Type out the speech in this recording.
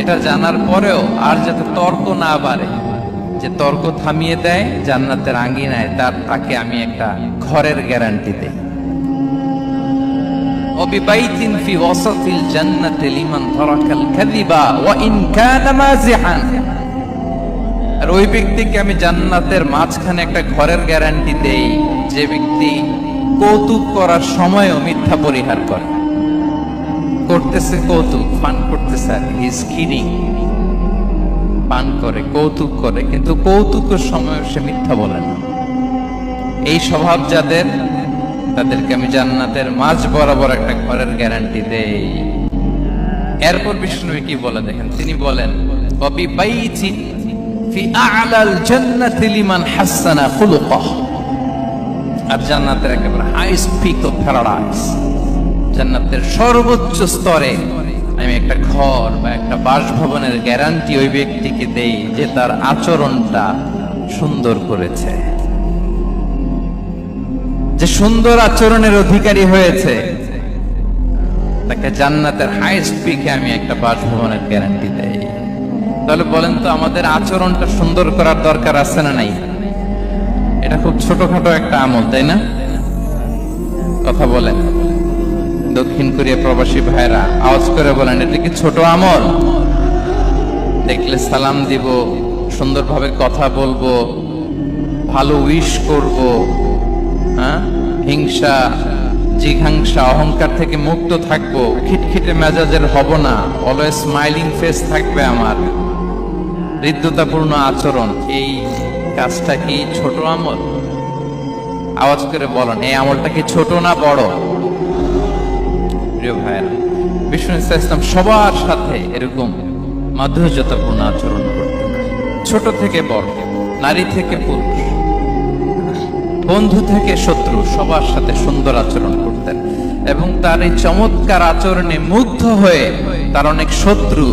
এটা জানার পরেও আর যাতে তর্ক না বাড়ে যে তর্ক থামিয়ে দেয় জান্নাতের আঙ্গিনায় তার তাকে আমি একটা ঘরের গ্যারান্টি দেই وببيت في وسط الجنة لمن ترك الكذب وإن كان مازحا আর ওই ব্যক্তিকে আমি জান্নাতের মাঝখানে একটা ঘরের গ্যারান্টি দেই যে ব্যক্তি কৌতুক করার সময়ও মিথ্যা পরিহার করে করতেছে কৌতুক, পান করতেছে আর হিজ কিডিং পান করে, কৌতুক করে। কিন্তু কৌতুকের সময় সে মিথ্যা বলে না। এই স্বভাব যাদের, তাদেরকে আমি জান্নাতের মাঝ বরাবর একটা ঘরের গ্যারান্টি দেই। এরপর বিষ্ণু কি বলে দেখেন? তিনি বলেন কবি বাইতি ফি আ'লাল জান্নাতি লিমান হাসানা খুলুকাহ। আর জান্নাতের একেবারে হাইস্ট পিক অফ প্যারাডাইস জান্নাতের সর্বোচ্চ স্তরে আমি একটা ঘর বা একটা বাসভবনের গ্যারান্টি ওই ব্যক্তিকে দেই যে তার আচরণটা সুন্দর করেছে। যে সুন্দর আচরণের অধিকারী হয়েছে, তাকে জান্নাতের হাইস্ট পিকে আমি একটা বাসভবনের গ্যারান্টি দেই। তাহলে বলেন তো আমাদের আচরণটা সুন্দর করার দরকার আছে না নাই? এটা খুব ছোটখাটো একটা আমল, তাই না? কথা বলেন। দক্ষিণ কোরিয়া প্রবাসী ভাইরা আওয়াজ করে বলেন, এটা কি ছোট আমল? দেখলে সালাম দিব, সুন্দরভাবে কথা বলব, ভালো উইশ করব হ্যাঁ? হিংসা, জিঘাংসা, অহংকার থেকে মুক্ত থাকব, খিটখিটে মেজাজের হব না অলওয়েজ স্মাইলিং ফেস থাকবে আমার। হৃদ্যতাপূর্ণ আচরণ, এই কাজটা কি ছোট আমল? আওয়াজ করে বলেন, এই আমলটা কি ছোট না বড়? প্রিয় ভাইয়েরা, বিষ্ণু ইসলাম সবার সাথে এরকম মাধুর্যতাপূর্ণ আচরণ করতেন। ছোট থেকে বড়, নারী থেকে পুরুষ, বন্ধু থেকে শত্রু, সবার সাথে সুন্দর আচরণ করতেন। এবং তার এই চমৎকার আচরণে মুগ্ধ হয়ে তার অনেক শত্রু